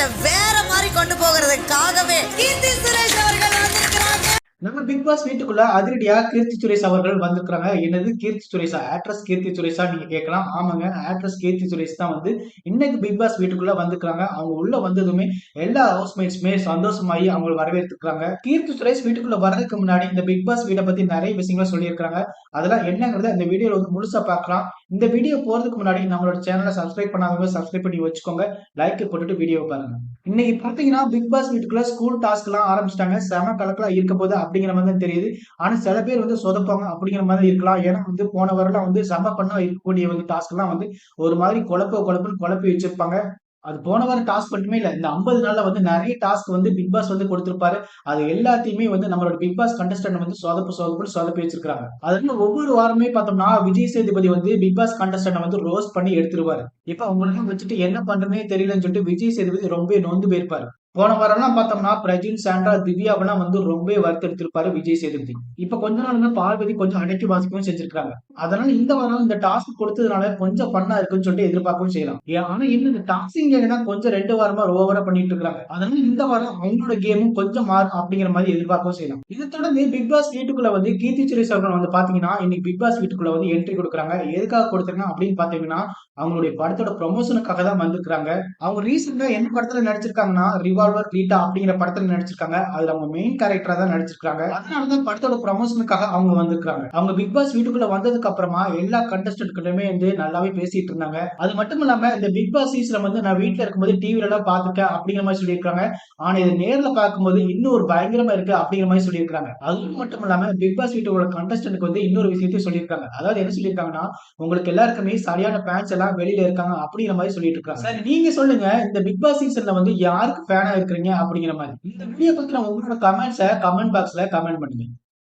a very big Boss வீட்டுக்குள்ள அதிரடியா கீர்த்தி சுரேஷ் அவர்கள் வந்திருக்கிறாங்க. என்னது? கீர்த்தி சுரேஷா? ஆக்ட்ரஸ் கீர்த்தி சுரேஷா நீங்க கேட்கலாம். ஆமாங்க ஆக்ட்ரஸ் கீர்த்தி சுரேஷ் தான் வந்து இன்னைக்கு பிக் பாஸ் வீட்டுக்குள்ள வந்திருக்காங்க அவங்க உள்ள வந்ததுமே எல்லா ஹவுஸ்மேட்ஸுமே சந்தோஷமாயி அவங்க வரவேற்றுக்கிறாங்க கீர்த்தி சுரேஷ் வீட்டுக்குள்ள வர்றதுக்கு முன்னாடி இந்த பிக் பாஸ் வீட்டை பத்தி நிறைய விஷயங்களை சொல்லியிருக்காங்க அதெல்லாம் என்னங்கிறத இந்த வீடியோல வந்து முழுசா பார்க்கலாம். இந்த வீடியோ போறதுக்கு முன்னாடி நம்மளோட சேனலை சப்ஸ்கிரைப் பண்ணாதவங்க சப்ஸ்கிரைப் பண்ணி வச்சுக்கோங்க. லைக் போட்டுட்டு வீடியோ பாருங்க. இன்னைக்கு பாத்தீங்கன்னா பிக் பாஸ் வீட்டுக்குள்ள ஸ்கூல் டாஸ்க் எல்லாம் ஆரம்பிச்சிட்டாங்க. செம கலக்கலாம் இருக்க போது அப்படிங்கிற மாதிரி தான் தெரியுது. ஆனா சில பேர் வந்து சொதப்பாங்க அப்படிங்கிற மாதிரி இருக்கலாம். ஏன்னா வந்து போன வரலாம் வந்து சம பண்ண இருக்கக்கூடிய வந்து டாஸ்க் எல்லாம் வந்து ஒரு மாதிரி குழப்ப குழப்பன்னு குழப்பி வச்சிருப்பாங்க. அது போன வாரம் டாஸ்க் மட்டுமே இல்ல. இந்த ஐம்பது நாள்ல வந்து நிறைய டாஸ்க் வந்து பிக் பாஸ் வந்து கொடுத்திருப்பாரு. அது எல்லாத்தையுமே வந்து நம்மளோட பிக் பாஸ் கண்டஸ்டன்ட் வந்து சொதப்பு சொதப்புன்னு சொதப்பி வச்சிருக்காங்க அதுல ஒவ்வொரு வாரமே பார்த்தோம்னா விஜய் சேதுபதி வந்து பிக் பாஸ் கண்டஸ்டன்ட் வந்து ரோஸ் பண்ணி எடுத்துருவாரு. இப்ப அவங்களுக்கு வச்சுட்டு என்ன பண்றதுனே தெரியலன்னு சொல்லிட்டு விஜய் சேதுபதி ரொம்ப நொந்து போயிருப்பாரு. போன வாரம்லாம் பார்த்தோம்னா பிரஜின் சாண்ட்ரா திவ்யாவெல்லாம் வந்து ரொம்ப வருத்தெடுத்திருப்பாரு விஜய் சேதுபதி. இப்ப கொஞ்ச நாள் பார்வதி கொஞ்சம் அடக்கி வாசிக்கவும் செஞ்சிருக்காங்க அதனால இந்த வாரம் இந்த டாஸ்க் கொடுத்ததுனால கொஞ்சம் பண்ணா இருக்குன்னு சொல்லிட்டு எதிர்பார்க்கவும் செய்யலாம். ஆனா இன்னும் இந்த டாஸ்கிங் தான் கொஞ்சம் ரெண்டு வாரமா ஓவரா பண்ணிட்டு இருக்காங்க. அதனால இந்த வாரம் அவங்களோட கேமும் கொஞ்சம் மாறும் அப்படிங்கிற மாதிரி எதிர்பார்க்கவும் செய்யலாம். இதை தொடர்ந்து பிக் பாஸ் வீட்டுக்குள்ள வந்து கீர்த்தி சுரேஷ் அவர்கள் வந்து பாத்தீங்கன்னா இன்னைக்கு பிக் பாஸ் வீட்டுக்குள்ள வந்து என்ட்ரி கொடுக்குறாங்க. எதுக்காக கொடுத்துருக்காங்க அப்படின்னு பாத்தீங்கன்னா அவங்களுடைய படத்தோட ப்ரொமோஷனுக்காக தான் வந்திருக்காங்க அவங்க ரீசெண்டா என்ன படத்துல நடிச்சிருக்காங்கன்னா ரிவால்வர் லீட்டா அப்படிங்கிற படத்துல நடிச்சிருக்காங்க. அதுல அவங்க மெயின் கேரக்டரா தான் நடிச்சிருக்காங்க. அதனாலதான் படத்தோட ப்ரமோஷனுக்காக அவங்க வந்திருக்காங்க அவங்க பிக் பாஸ் வீட்டுக்குள்ள வந்ததுக்கு அப்புறமா எல்லா கண்டஸ்டன்ட்களுமே வந்து நல்லாவே பேசிட்டு இருந்தாங்க. அது மட்டும் இல்லாம இந்த பிக் பாஸ் சீசன்ல வந்து நான் வீட்டுல இருக்கும்போது டிவில எல்லாம் பாத்துட்டேன் அப்படிங்கிற மாதிரி சொல்லியிருக்காங்க ஆனா இது நேர்ல பார்க்கும்போது இன்னும் ஒரு பயங்கரமா இருக்கு அப்படிங்கிற மாதிரி சொல்லியிருக்காங்க அது மட்டும் இல்லாம பிக் பாஸ் வீட்டோட கண்டஸ்டன்ட்க்கு வந்து இன்னொரு விஷயத்தையும் சொல்லியிருக்காங்க. அதாவது என்ன சொல்லியிருக்காங்கன்னா உங்களுக்கு எல்லாருக்குமே சரியான ஃபேன்ஸ் எல்லாம் வெளியில இருக்காங்க அப்படிங்கிற மாதிரி சொல்லிட்டு இருக்காங்க. சரி நீங்க சொல்லுங்க இந்த பிக் பாஸ் சீசன்ல வந்து யாருக்கு ஃபேன் இருக்கிறீங்க அப்படிங்கிற மாதிரி. இந்த வீடியோ பத்தின உங்களோட கமெண்ட்ஸை கமெண்ட் பாக்ஸ்ல கமெண்ட் பண்ணுங்க.